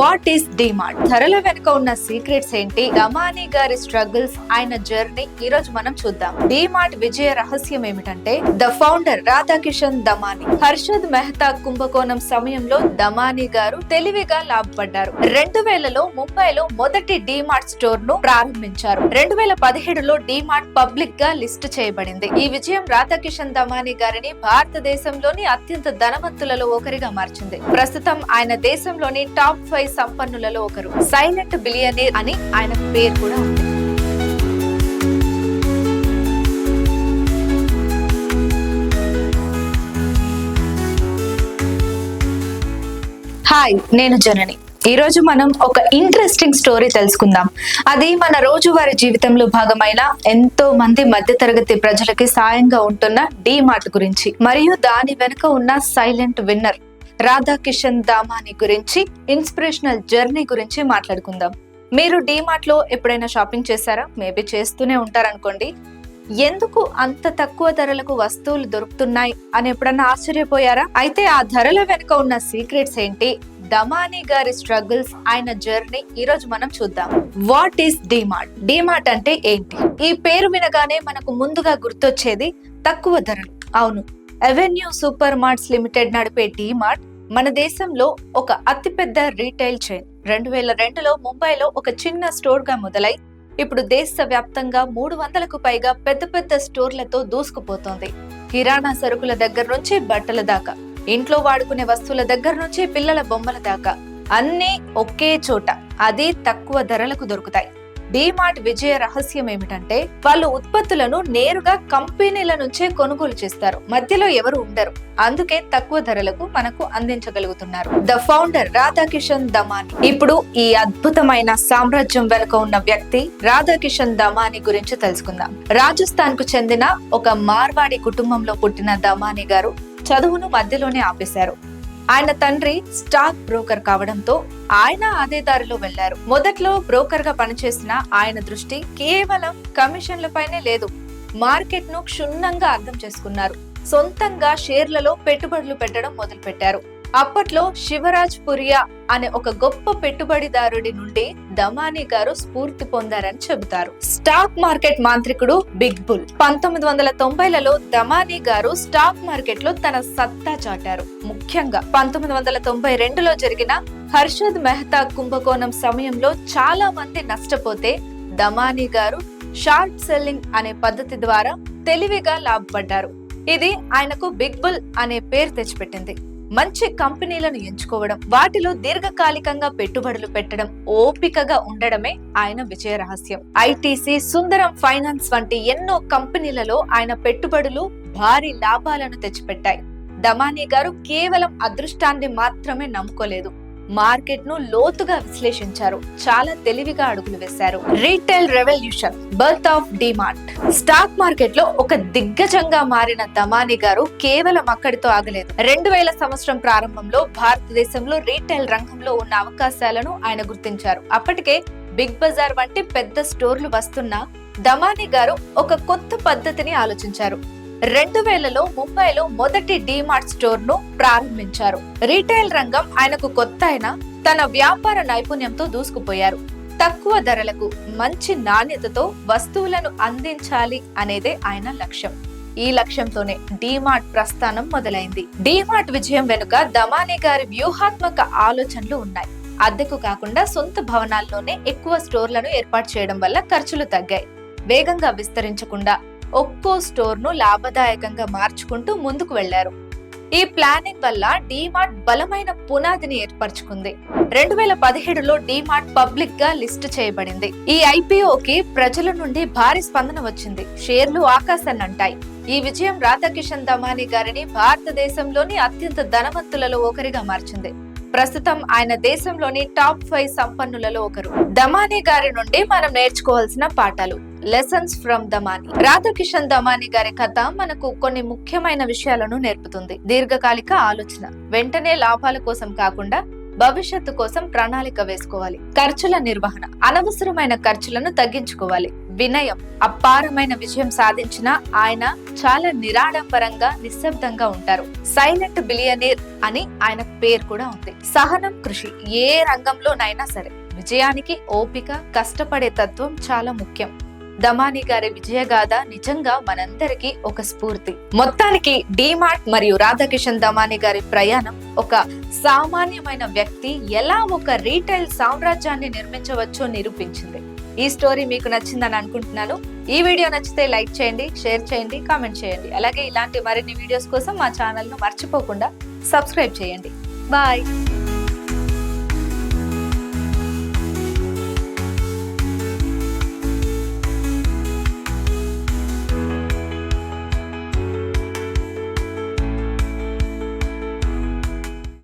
What is DMart ధరల వెనుక ఉన్న సీక్రెట్స్ ఏంటి? గమానీ గారి స్ట్రగుల్స్ ఆయన జర్నీ ఈ రోజు మనం చూద్దాం. డిమార్ట్ విజయ రహస్యం ఏమిటంటే ద ఫౌండర్ రాధాకిషన్ దమాని హర్షద్ మెహతా కుంభకోణం సమయంలో దమాని గారు తెలివిగా లాభపడ్డారు. రెండు వేలలో ముంబైలో మొదటి డిమార్ట్ స్టోర్ను ప్రారంభించారు. రెండు వేల పదిహేడులో డిమార్ట్ పబ్లిక్గా లిస్ట్ చేయబడింది. ఈ విజయం రాధాకిషన్ దమాని గారిని భారతదేశంలోని అత్యంత ధనవంతులలో ఒకరిగా మార్చింది. ప్రస్తుతం ఆయన దేశంలోని టాప్ ఫైవ్ సంపన్నులలో ఒకరు. సైలెంట్ బిలియనీర్ అని ఆయన పేరు కూడా ఉంది. హాయ్ నేను జనని. ఈ రోజు మనం ఒక ఇంట్రెస్టింగ్ స్టోరీ తెలుసుకుందాం. అది మన రోజువారీ జీవితంలో భాగమైన ఎంతో మంది మధ్యతరగతి ప్రజలకి సాయంగా ఉంటున్న డీమార్ట్ గురించి మరియు దాని వెనుక ఉన్న సైలెంట్ విన్నర్. రాధాకిషన్ దామాని గురించి ఇన్స్పిరేషనల్ జర్నీ గురించి మాట్లాడుకుందాం. మీరు డీమార్ట్లో ఎప్పుడైనా షాపింగ్ చేశారా? మేబీ చేస్తూనే ఉంటారనుకోండి. ఎందుకు అంత తక్కువ ధరలకు వస్తువులు దొరుకుతున్నాయి అని ఎప్పుడన్నా ఆశ్చర్యపోయారా? అయితే ఆ ధరల వెనుక ఉన్న సీక్రెట్స్ ఏంటి? దమాని గారి స్ట్రగుల్స్ ఆయన జర్నీ ఈ రోజు మనం చూద్దాం. What is DMart? డిమార్ట్ అంటే ఏంటి? ఈ పేరు వినగానే మనకు ముందుగా గుర్తొచ్చేది తక్కువ ధరలు. అవును. అవెన్యూ సూపర్ మార్ట్స్ లిమిటెడ్ నడిపే డిమార్ట్ మన దేశంలో ఒక అతిపెద్ద రీటైల్ చైన్. రెండు వేల రెండులో ముంబైలో ఒక చిన్న స్టోర్గా మొదలై ఇప్పుడు దేశ వ్యాప్తంగా మూడు వందలకు పైగా పెద్ద పెద్ద స్టోర్లతో దూసుకుపోతోంది. కిరాణా సరుకుల దగ్గర నుంచి బట్టల దాకా ఇంట్లో వాడుకునే వస్తువుల దగ్గర నుంచి పిల్లల బొమ్మల దాకా అన్నీ ఒకే చోట అది తక్కువ ధరలకు దొరుకుతాయి. డీమార్ట్ విజయ రహస్యం ఏమిటంటే వాళ్ళు ఉత్పత్తులను నేరుగా కంపెనీల నుంచే కొనుగోలు చేస్తారు. మధ్యలో ఎవరు ఉండరు. అందుకే తక్కువ ధరలకు మనకు అందించగలుగుతున్నారు. ద ఫౌండర్ రాధాకిషన్ దమాని ఇప్పుడు ఈ అద్భుతమైన సామ్రాజ్యం వెనుక ఉన్న వ్యక్తి రాధాకిషన్ దమాని గురించి తెలుసుకుందాం. రాజస్థాన్కు చెందిన ఒక మార్వాడి కుటుంబంలో పుట్టిన దమాని గారు చదువును మధ్యలోనే ఆపేశారు. ఆయన తండ్రి స్టాక్ బ్రోకర్ కావడంతో ఆయన అదే దారిలో వెళ్ళారు మొదట్లో బ్రోకర్గా పనిచేసిన ఆయన దృష్టి కేవలం కమిషన్లపైనే లేదు. మార్కెట్ను క్షుణ్ణంగా అర్థం చేసుకున్నారు. సొంతంగా షేర్లలో పెట్టుబడులు పెట్టడం మొదలుపెట్టారు. అప్పట్లో శివరాజ్ పురియా అనే ఒక గొప్ప పెట్టుబడిదారుడి నుండి దమానీ గారు స్ఫూర్తి పొందారని చెబుతారు. స్టాక్ మార్కెట్ మాంత్రికుడు బిగ్ బుల్. పంతొమ్మిది వందల తొంభైలలో దమానీ గారు స్టాక్ మార్కెట్లో తన సత్తా చాటారు. ముఖ్యంగా పంతొమ్మిది వందల తొంభై రెండులో జరిగిన హర్షద్ మెహతా కుంభకోణం సమయంలో చాలా మంది నష్టపోతే దమానీ గారు షార్ట్ సెల్లింగ్ అనే పద్ధతి ద్వారా తెలివిగా లాభపడ్డారు. ఇది ఆయనకు బిగ్ బుల్ అనే పేరు తెచ్చిపెట్టింది. మంచి కంపెనీలను ఎంచుకోవడం వాటిలో దీర్ఘకాలికంగా పెట్టుబడులు పెట్టడం ఓపికగా ఉండడమే ఆయన విజయ రహస్యం. ఐటీసీ సుందరం ఫైనాన్స్ వంటి ఎన్నో కంపెనీలలో ఆయన పెట్టుబడులు భారీ లాభాలను తెచ్చిపెట్టాయి. దమానీ గారు కేవలం అదృష్టాన్ని మాత్రమే నమ్ముకోలేదు. మార్కెట్ను లోతుగా విశ్లేషించారు. చాలా తెలివిగా అడుగులు వేశారు. Retail revolution birth of DMart stock మార్కెట్లో ఒక దిగ్గజంగా మారిన దమాని గారు కేవలం అక్కడితో ఆగలేదు. రెండు వేల సంవత్సరం ప్రారంభంలో భారతదేశంలో రీటైల్ రంగంలో ఉన్న అవకాశాలను ఆయన గుర్తించారు. అప్పటికే బిగ్ బజార్ వంటి పెద్ద స్టోర్లు వస్తున్నా దమాని గారు ఒక కొత్త పద్ధతిని ఆలోచించారు. రెండు వేలలో ముంబైలో మొదటి డిమార్ట్ స్టోర్ను ప్రారంభించారు. రీటైల్ రంగం ఆయనకు కొత్త అయినా తన వ్యాపార నైపుణ్యంతో దూసుకుపోయారు. తక్కువ ధరలకు మంచి నాణ్యతతో వస్తువులను అందించాలి అనేదే ఆయన లక్ష్యం. ఈ లక్ష్యంతోనే డిమార్ట్ ప్రస్థానం మొదలైంది. డిమార్ట్ విజయం వెనుక దమానీ గారి వ్యూహాత్మక ఆలోచనలు ఉన్నాయి. అద్దెకు కాకుండా సొంత భవనాల్లోనే ఎక్కువ స్టోర్లను ఏర్పాటు చేయడం వల్ల ఖర్చులు తగ్గాయి. వేగంగా విస్తరించకుండా ఒక్కో స్టోర్ను లాభదాయకంగా మార్చుకుంటూ ముందుకు వెళ్ళారు. ఈ ప్లానింగ్ వల్ల డీమార్ట్ బలమైన పునాదిని ఏర్పరచుకుంది. రెండు వేల పదిహేడులో డీమార్ట్ పబ్లిక్గా లిస్ట్ చేయబడింది. ఈ ఐపీఓకి ప్రజల నుండి భారీ స్పందన వచ్చింది. షేర్లు ఆకాశాన్ని అంటాయి. ఈ విజయం రాధాకిషన్ దమానీ గారిని భారతదేశంలోని అత్యంత ధనవంతులలో ఒకరిగా మార్చింది. ప్రస్తుతం ఆయన దేశంలోని టాప్ ఫైవ్ సంపన్నులలో ఒకరు. దమానీ గారి నుండి మనం నేర్చుకోవాల్సిన పాఠాలు. లెసన్స్ ఫ్రమ్ దమాని రాధాకిషన్ దమాని గారి కథ మనకు కొన్ని ముఖ్యమైన విషయాలను నేర్పుతుంది. దీర్ఘకాలిక ఆలోచన. వెంటనే లాభాల కోసం కాకుండా భవిష్యత్తు కోసం ప్రణాళిక వేసుకోవాలి. ఖర్చుల నిర్వహణ. అనవసరమైన ఖర్చులను తగ్గించుకోవాలి. వినయం. అపారమైన విజయం సాధించిన ఆయన చాలా నిరాడంబరంగా నిశ్శబ్దంగా ఉంటారు. సైలెంట్ బిలియనీర్ అని ఆయన పేరు కూడా ఉంది. సహనం కృషి. ఏ రంగంలోనైనా సరే విజయానికి ఓపిక కష్టపడే తత్వం చాలా ముఖ్యం. దమాని గారి విజయగాథ నిజంగా మనందరికీ ఒక స్ఫూర్తి. మొత్తానికి డీమార్ట్ మరియు రాధాకిషన్ దమాని గారి ప్రయాణం ఒక సామాన్యమైన వ్యక్తి ఎలా ఒక రీటైల్ సామ్రాజ్యాన్ని నిర్మించవచ్చో నిరూపించింది. ఈ స్టోరీ మీకు నచ్చిందని అనుకుంటున్నాను. ఈ వీడియో నచ్చితే లైక్ చేయండి షేర్ చేయండి కామెంట్ చేయండి. అలాగే ఇలాంటి మరిన్ని వీడియోస్ కోసం మా ఛానల్ను మర్చిపోకుండా సబ్స్క్రైబ్ చేయండి. బాయ్.